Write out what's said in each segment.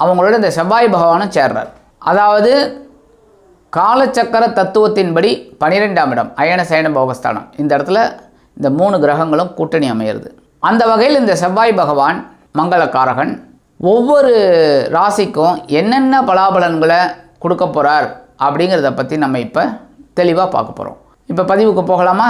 அவங்களோட இந்த செவ்வாய் பகவானும் சேர்றார். அதாவது காலச்சக்கர தத்துவத்தின்படி பனிரெண்டாம் இடம் அயன சயன போகஸ்தானம். இந்த இடத்துல இந்த மூணு கிரகங்களும் கூட்டணி அமையிறது. அந்த வகையில் இந்த செவ்வாய் பகவான் மங்களக்காரகன் ஒவ்வொரு ராசிக்கும் என்னென்ன பலாபலன்களை கொடுக்க போகிறார் அப்படிங்கிறத பற்றி நம்ம இப்போ தெளிவாக பார்க்க போகிறோம் இப்போ பதிவுக்கு போகலாமா?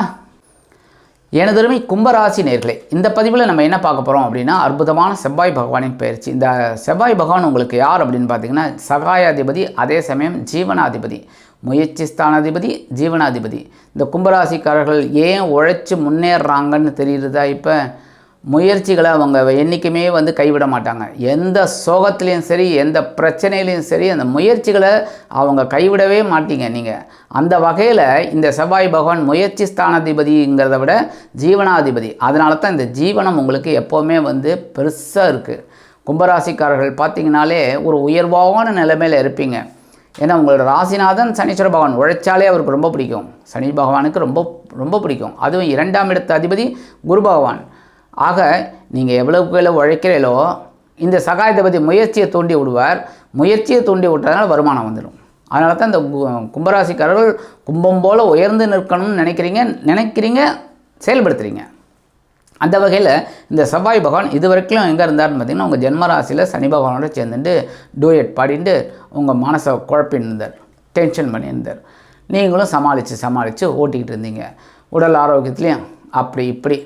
எனதருமை கும்பராசி நேர்களே இந்த பதிவில் நம்ம என்ன பார்க்க போகிறோம் அப்படின்னா அற்புதமான செவ்வாய் பகவானின் பயிற்சி. இந்த செவ்வாய் பகவான் உங்களுக்கு யார் அப்படின்னு பார்த்தீங்கன்னா சகாயாதிபதி அதே சமயம் ஜீவனாதிபதி முயற்சி ஸ்தானாதிபதி ஜீவனாதிபதி. இந்த கும்பராசிக்காரர்கள் ஏன் உழைச்சி முன்னேறுறாங்கன்னு தெரியுறதா இப்போ? முயற்சிகளை அவங்க என்றைக்குமே வந்து கைவிட மாட்டாங்க. எந்த சோகத்துலேயும் சரி எந்த பிரச்சனையிலையும் சரி அந்த முயற்சிகளை அவங்க கைவிடவே மாட்டீங்க நீங்கள் அந்த வகையில் இந்த செவ்வாய் பகவான் முயற்சி ஸ்தானாதிபதிங்கிறத விட ஜீவனாதிபதி. அதனால தான் இந்த ஜீவனம் உங்களுக்கு எப்போவுமே வந்து பெருசாக இருக்குது கும்பராசிக்காரர்கள் பார்த்தீங்கனாலே ஒரு உயர்வான நிலைமையில் இருப்பீங்க. ஏன்னா உங்களோட ராசிநாதன் சனீஸ்வர பகவான் உழைச்சாலே அவருக்கு ரொம்ப பிடிக்கும். சனி பகவானுக்கு ரொம்ப ரொம்ப பிடிக்கும். அதுவும் இரண்டாம் இடத்த அதிபதி குரு பகவான். ஆக நீங்கள் எவ்வளவுக்கு எவ்வளோ உழைக்கிறீங்களோ இந்த சகாயத்தை முயற்சியை தூண்டி விடுவார். முயற்சியை தூண்டி விட்டதுனால வருமானம் வந்துடும். அதனால தான் இந்த கும்பராசிக்காரர்கள் கும்பம் போல் உயர்ந்து நிற்கணும்னு நினைக்கிறீங்க நினைக்கிறீங்க செயல்படுத்துகிறீங்க அந்த வகையில் இந்த செவ்வாய் பகவான் இது வரைக்கும் எங்கே இருந்தார்னு பார்த்தீங்கன்னா உங்கள் ஜென்மராசியில் சனி பகவானோட சேர்ந்துட்டு டூயட் பாடிட்டு உங்கள் மனசை குழப்பின்னு இருந்தார் டென்ஷன் பண்ணியிருந்தார். நீங்களும் சமாளித்து சமாளித்து ஓட்டிக்கிட்டு இருந்தீங்க. உடல் ஆரோக்கியத்துலேயும் அப்படி இப்படி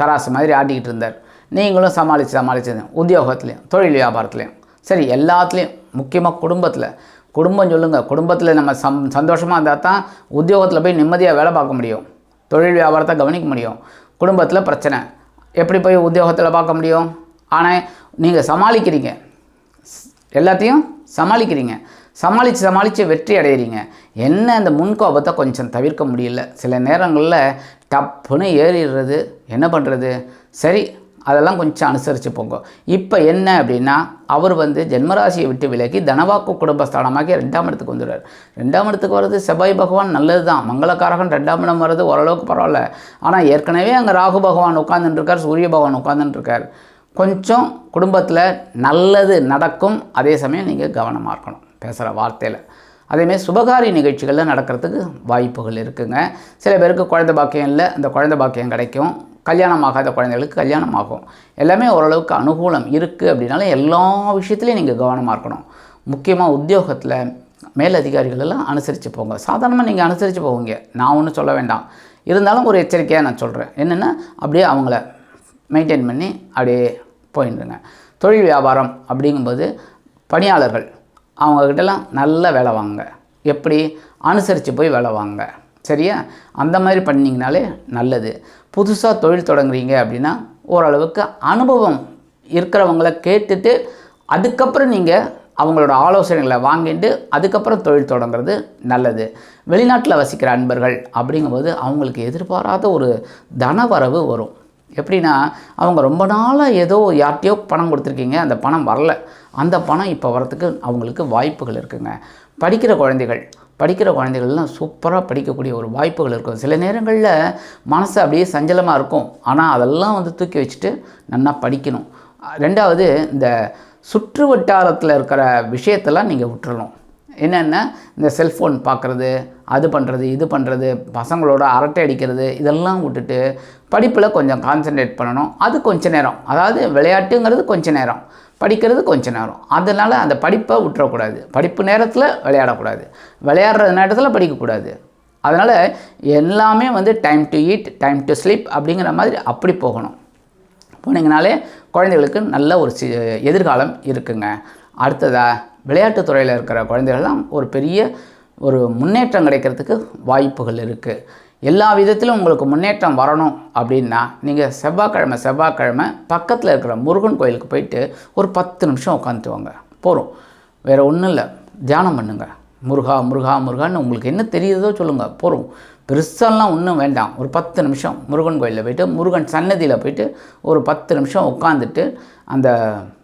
தராசு மாதிரி ஆட்டிக்கிட்டு இருந்தார். நீங்களும் சமாளித்து சமாளிச்சது உத்தியோகத்துலேயும் தொழில் வியாபாரத்துலேயும். சரி எல்லாத்துலேயும் முக்கியமாக குடும்பத்தில். குடும்பம் சொல்லுங்கள் குடும்பத்தில் நம்ம சம் சந்தோஷமாக இருந்தால் தான் உத்தியோகத்தில் போய் நிம்மதியாக வேலை பார்க்க முடியும். தொழில் வியாபாரத்தை கவனிக்க முடியும். குடும்பத்தில் பிரச்சனை. எப்படி போய் உத்தியோகத்தில் பார்க்க முடியும்? ஆனால் நீங்கள் சமாளிக்கிறீங்க. எல்லாத்தையும் சமாளிக்கிறீங்க. சமாளித்து சமாளித்து வெற்றி அடையிறீங்க. என்ன அந்த முன்கோபத்தை கொஞ்சம் தவிர்க்க முடியல. சில நேரங்களில் டப்புன்னு ஏறிடுறது என்ன பண்ணுறது சரி அதெல்லாம் கொஞ்சம் அனுசரித்து போங்க. இப்போ என்ன அப்படின்னா அவர் வந்து ஜென்மராசியை விட்டு விலகி தனவாக்கு குடும்பஸ்தானமாகி ரெண்டாம் இடத்துக்கு வந்துடுறார். ரெண்டாம் இடத்துக்கு வர்றது செவ்வாய் பகவான் நல்லது தான் மங்களக்காரகன் ரெண்டாம் இடம் வர்றது ஓரளவுக்கு பரவாயில்ல. ஆனால் ஏற்கனவே அங்கே ராகு பகவான் உட்காந்துட்டுருக்கார் சூரிய பகவான் உட்காந்துட்டுருக்கார் கொஞ்சம் குடும்பத்தில் நல்லது நடக்கும். அதே சமயம் நீங்கள் கவனமாக இருக்கணும். பேசுகிற வார்த்தையில். அதேமாரி சுபகாரிய நிகழ்ச்சிகளில் நடக்கிறதுக்கு வாய்ப்புகள் இருக்குங்க. சில பேருக்கு குழந்தை பாக்கியம் இல்லை அந்த குழந்தை பாக்கியம் கிடைக்கும். கல்யாணம் ஆகாத குழந்தைகளுக்கு கல்யாணம் ஆகும் எல்லாமே ஓரளவுக்கு அனுகூலம் இருக்குது அப்படின்னாலும் எல்லா விஷயத்துலையும் நீங்கள் கவனமாக இருக்கணும். முக்கியமாக உத்தியோகத்தில் மேலதிகாரிகளெல்லாம் அனுசரித்து போங்க. சாதாரணமாக நீங்கள் அனுசரித்து போவீங்க. நான் ஒன்றும் சொல்ல வேண்டாம். இருந்தாலும் ஒரு எச்சரிக்கையாக நான் சொல்கிறேன் என்னென்னா அப்படியே அவங்கள மெயின்டைன் பண்ணி அப்படியே போயிடுங்க. தொழில் வியாபாரம் அப்படிங்கும்போது பணியாளர்கள் அவங்கக்கிட்டலாம் நல்ல வேலை வாங்க எப்படி? அனுசரித்து போய் வேலை வாங்க சரியா? அந்த மாதிரி பண்ணிங்கனாலே நல்லது. புதுசாக தொழில் தொடங்குறீங்க அப்படின்னா ஓரளவுக்கு அனுபவம் இருக்கிறவங்கள கேட்டுட்டு அதுக்கப்புறம் நீங்கள் அவங்களோட ஆலோசனைகளை வாங்கிட்டு அதுக்கப்புறம் தொழில் தொடங்குறது நல்லது. வெளிநாட்டில் வசிக்கிற அன்பர்கள் அப்படிங்கும்போது அவங்களுக்கு எதிர்பாராத ஒரு தனவரவு வரும். எப்படின்னா அவங்க ரொம்ப நாளாக ஏதோ யார்கிட்டயோ பணம் கொடுத்துருக்கீங்க அந்த பணம் வரல. அந்த பணம் இப்போ வரத்துக்கு அவங்களுக்கு வாய்ப்புகள் இருக்குங்க. படிக்கிற குழந்தைகள் படிக்கிற குழந்தைகள்லாம் சூப்பராக படிக்கக்கூடிய ஒரு வாய்ப்புகள் இருக்கும். சில நேரங்களில் மனசு அப்படியே சஞ்சலமாக இருக்கும். ஆனால் அதெல்லாம் வந்து தூக்கி வச்சுட்டு நல்லா படிக்கணும். ரெண்டாவது இந்த சுற்று வட்டாரத்தில் இருக்கிற விஷயத்தெல்லாம் நீங்கள் விட்டுறணும். என்னென்னா? இந்த செல்ஃபோன் பார்க்குறது அது பண்ணுறது இது பண்ணுறது பசங்களோட அரட்டை அடிக்கிறது இதெல்லாம் விட்டுட்டு படிப்பில் கொஞ்சம் கான்சென்ட்ரேட் பண்ணணும். அது கொஞ்சம் நேரம். அதாவது விளையாட்டுங்கிறது கொஞ்சம் நேரம். படிக்கிறது கொஞ்ச நேரம். அதனால் அந்த படிப்பை விட்டுறக்கூடாது. படிப்பு நேரத்தில் விளையாடக்கூடாது. விளையாடுற நேரத்தில் படிக்கக்கூடாது. அதனால் எல்லாமே வந்து time to eat time to sleep அப்படிங்கிற மாதிரி அப்படி போகணும். போனீங்கனாலே குழந்தைகளுக்கு நல்ல ஒரு சி எதிர்காலம் இருக்குங்க. அடுத்ததாக விளையாட்டுத் துறையில் இருக்கிற குழந்தைகள்லாம் ஒரு பெரிய ஒரு முன்னேற்றம் கிடைக்கிறதுக்கு வாய்ப்புகள் இருக்குது எல்லா விதத்திலும் உங்களுக்கு முன்னேற்றம் வரணும் அப்படின்னா நீங்கள் செவ்வாய்க்கிழமை செவ்வாய்க்கிழமை பக்கத்தில் இருக்கிற முருகன் கோயிலுக்கு போயிட்டு ஒரு பத்து நிமிஷம் உட்காந்துட்டு வாங்க. போகிறோம் வேறு ஒன்றும் இல்லை. தியானம் பண்ணுங்கள் முருகா முருகா முருகான்னு உங்களுக்கு என்ன தெரியுதோ சொல்லுங்கள் போகிறோம் பெருசாலாம் ஒன்றும் வேண்டாம். ஒரு பத்து நிமிஷம் முருகன் கோயிலில் போயிட்டு முருகன் சன்னதியில் போயிட்டு ஒரு பத்து நிமிஷம் உட்காந்துட்டு அந்த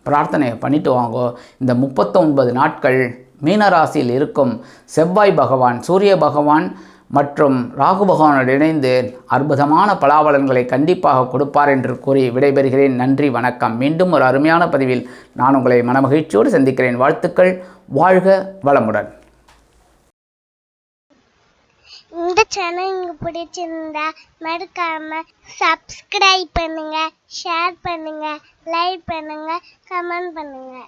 பிரார்த்தனையை பண்ணிட்டு வாங்கோ. இந்த முப்பத்தொன்பது நாட்கள் மீனராசியில் இருக்கும் செவ்வாய் பகவான் சூரிய பகவான் மற்றும் ராகு பகவானோடு இணைந்து அற்புதமான பலாபலன்களை கண்டிப்பாக கொடுப்பார் என்று கூறி விடைபெறுகிறேன். நன்றி வணக்கம். மீண்டும் ஒரு அருமையான பதிவில் நான் உங்களை மனமகிழ்ச்சியோடு சந்திக்கிறேன். வாழ்த்துக்கள். வாழ்க வளமுடன். இந்த சேனல் உங்களுக்கு பிடிச்சிருந்தா மறக்காம சப்ஸ்கிரைப் பண்ணுங்க ஷேர் பண்ணுங்க லைக் பண்ணுங்க கமெண்ட் பண்ணுங்க.